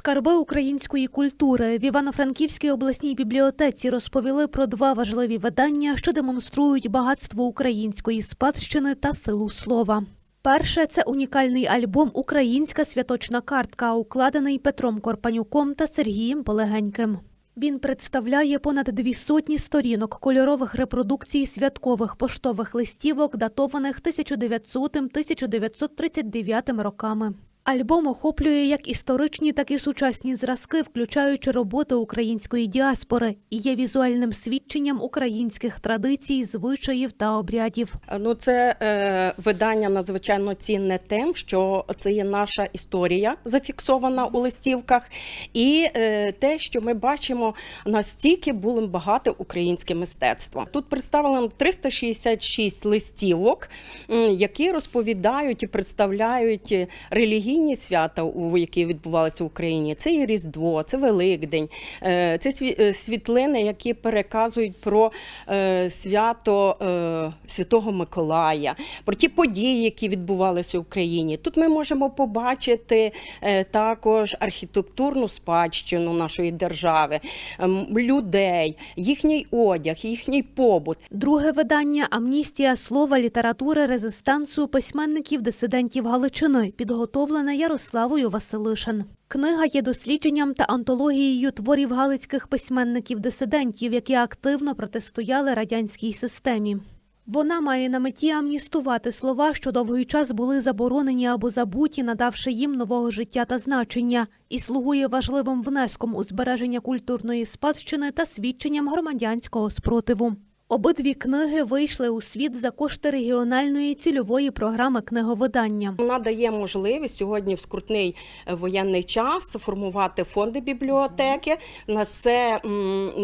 Скарби української культури в Івано-Франківській обласній бібліотеці розповіли про два важливі видання, що демонструють багатство української спадщини та силу слова. Перше це унікальний альбом Українська святочна картка, укладений Петром Корпанюком та Сергієм Полегеньким. Він представляє понад дві сотні сторінок кольорових репродукцій святкових поштових листівок, датованих 1900-1939 роками. Альбом охоплює як історичні, так і сучасні зразки, включаючи роботи української діаспори, і є візуальним свідченням українських традицій, звичаїв та обрядів. Ну, це е, видання надзвичайно цінне тим, що це є наша історія зафіксована у листівках, і е, те, що ми бачимо, настільки було багато українське мистецтво. Тут представлено 366 листівок, які розповідають і представляють релігійні свята, у які відбувалися в Україні. Це і Різдво, це Великдень, е, це е, світлини, які переказують про е, свято Святого Миколая, про ті події, які відбувалися в Україні. Тут ми можемо побачити також архітектурну спадщину нашої держави, ем, людей, їхній одяг, їхній побут. Друге видання Амністія слова, літератури, резистансу письменників дисидентів Галичини, підготовлене Ярославою Василишин. Книга є дослідженням та антологією творів галицьких письменників-дисидентів, які активно протистояли радянській системі. Вона має на меті амністувати слова, що довгий час були заборонені або забуті, надавши їм нового життя та значення, і слугує важливим внеском у збереження культурної спадщини та свідченням громадянського спротиву. Обидві книги вийшли у світ за кошти регіональної цільової програми книговидання. Вона дає можливість сьогодні в скрутний е, воєнний час формувати фонди бібліотеки. На це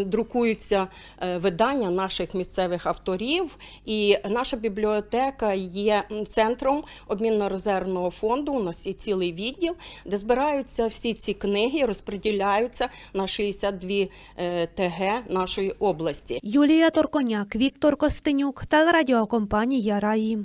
друкуються е, видання наших місцевих авторів. І наша бібліотека є центром обмінно-резервного фонду. У нас є цілий відділ, де збираються всі ці книги, розподіляються на 62 е, ТГ нашої області. Юлія Торконяк, Віктор Костенюк та радіокомпанія Раї.